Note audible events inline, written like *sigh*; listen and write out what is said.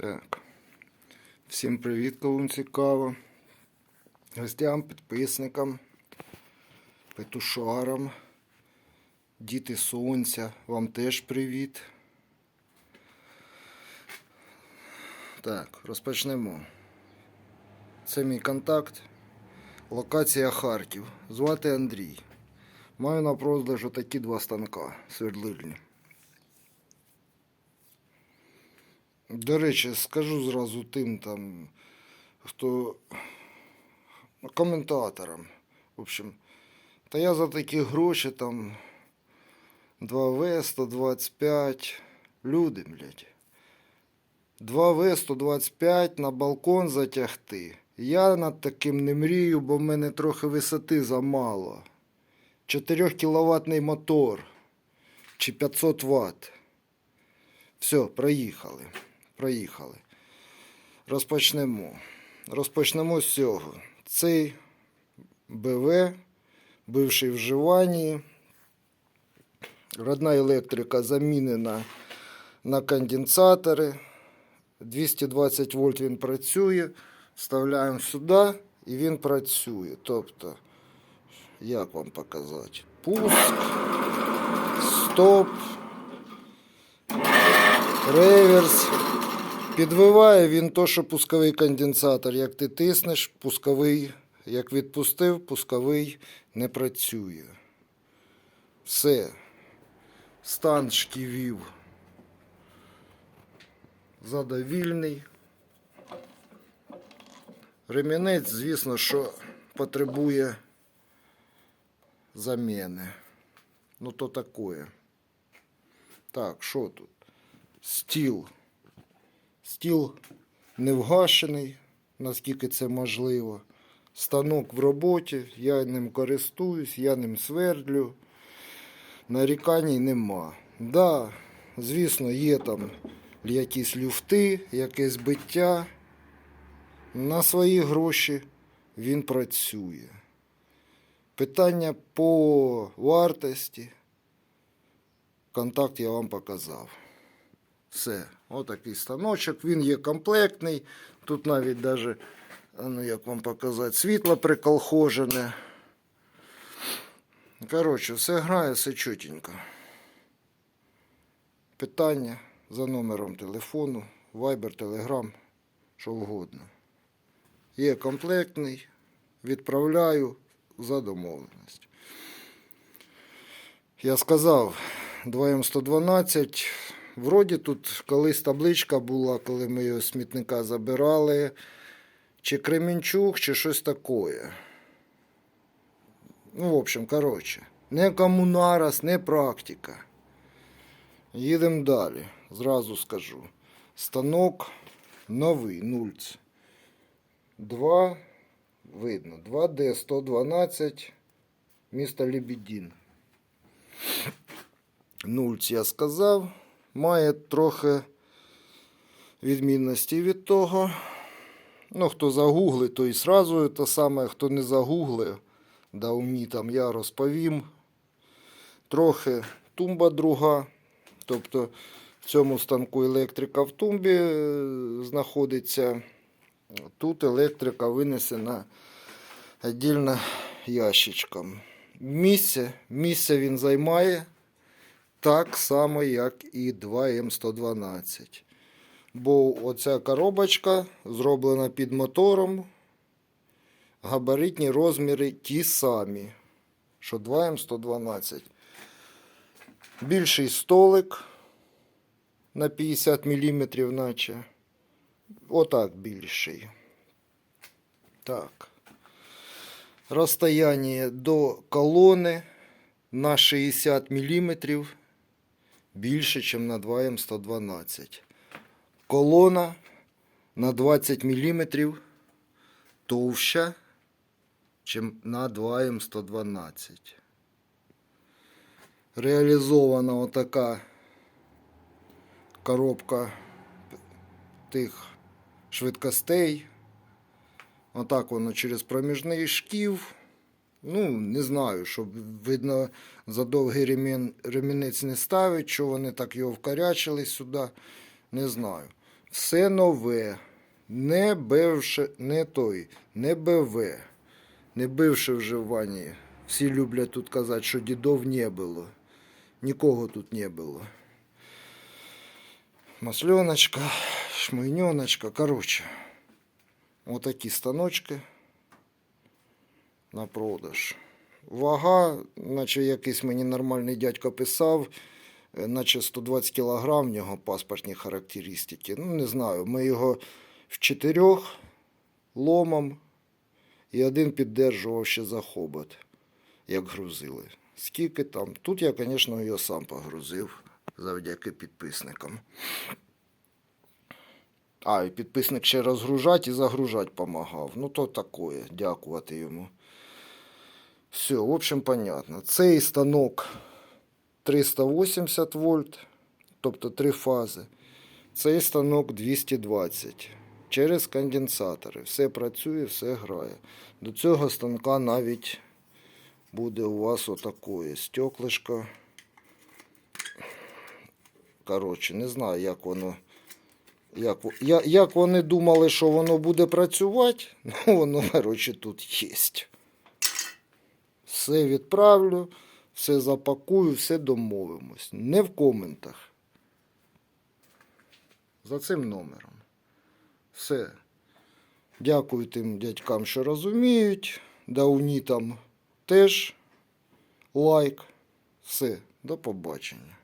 Так. Всім привіт, кому цікаво. Гостям, підписникам, петушарам, діти сонця, вам теж привіт. Так, розпочнемо. Це мій контакт. Локація Харків. Звати Андрій. Маю на продаж отакі два станка свердлильні. До речі, скажу зразу тим там, хто ну, коментаторам. В общем, та я за такі гроші там 2В 125. Люди, блядь. 2В 125 на балкон затягти. Я над таким не мрію, бо в мене трохи висоти замало. 4 кіловатний мотор чи 500 Вт. Все, проїхали. Проїхали. Розпочнемо. Розпочнемо з цього. Цей БВ, бивший в вживанні. Родна електрика замінена на конденсатори. 220 вольт він працює. Вставляємо сюди і він працює. Тобто, як вам показати? Пуск, стоп, реверс. Підвиває він то, що пусковий конденсатор. Як ти тиснеш, пусковий, як відпустив, пусковий не працює. Все. Стан шківів задовільний. Ремінець, звісно, що потребує заміни. Ну, то таке. Так, що тут? Стіл. Стіл не вгашений, наскільки це можливо. Станок в роботі, я ним користуюсь, я ним свердлю. Нарікань нема. Да, звісно, є там якісь люфти, якесь биття. На свої гроші він працює. Питання по вартості. Контакт я вам показав. Все, отакий станочок. Він є комплектний. Тут навіть даже, ну як вам показати, світло приколхожене. Коротше, все грає, все чотенько. Питання за номером телефону, Viber, Telegram, що вгодно. Є комплектний, відправляю за домовленість. Я сказав 2М112. Вроді тут колись табличка була, коли ми його смітника забирали. Чи Кременчук, чи щось таке. Ну, в общем, коротше, не комунарас, не практика. Їдемо далі. Зразу скажу. Станок новий, нульц. 2, видно, 2D112, місто Лебедін. Нульц я сказав. Має трохи відмінності від того. Ну, хто загуглить, той сразу те саме, хто не загуглив, да умні там я розповім. Трохи тумба друга. Тобто в цьому станку електрика в тумбі е, знаходиться. Тут електрика винесена віддільно ящичком. Місце, місце він займає так само, як і 2М112. Бо оця коробочка зроблена під мотором. Габаритні розміри ті самі, що 2М112. Більший столик на 50 мм, наче. Отак більший. Так. Розстояние до колони на 60 мм більше, ніж на 2М112. Колона на 20 мм товща, ніж на 2М112. Реалізована отака коробка тих швидкостей. Отак воно через проміжний шків. Ну, не знаю, щоб видно, за довгий ремін, ремінець не ставить, що вони так його вкарячили сюди. Не знаю. Все нове. Не бивши, не той, не БВ. Не бивши вже в ванні. Всі люблять тут казати, що дідов не було. Нікого тут не було. Масленочка, шмайненочка. Короче, отакі станочки на продаж. Вага, наче якийсь мені нормальний дядько писав, е, наче 120 кг в нього паспортні характеристики. Ну, не знаю, ми його в чотирьох ломом і один піддержував ще за хобот, як грузили. Скільки там? Тут я, звісно, його сам погрузив завдяки підписникам. А, і підписник ще розгружати і загружати допомагав. Ну, то таке, дякувати йому. Все, в общем, понятно. Цей станок 380 вольт, тобто три фази. Цей станок 220 через конденсатори. Все працює, все грає. До цього станка навіть буде у вас отакое стеклишко. Коротше, не знаю, як воно. Як, як вони думали, що воно буде працювати, ну *laughs* воно, коротше, тут є. Все відправлю, все запакую, все домовимось. Не в коментах. За цим номером. Все. Дякую тим дядькам, що розуміють. Даунітам теж лайк. Все, до побачення.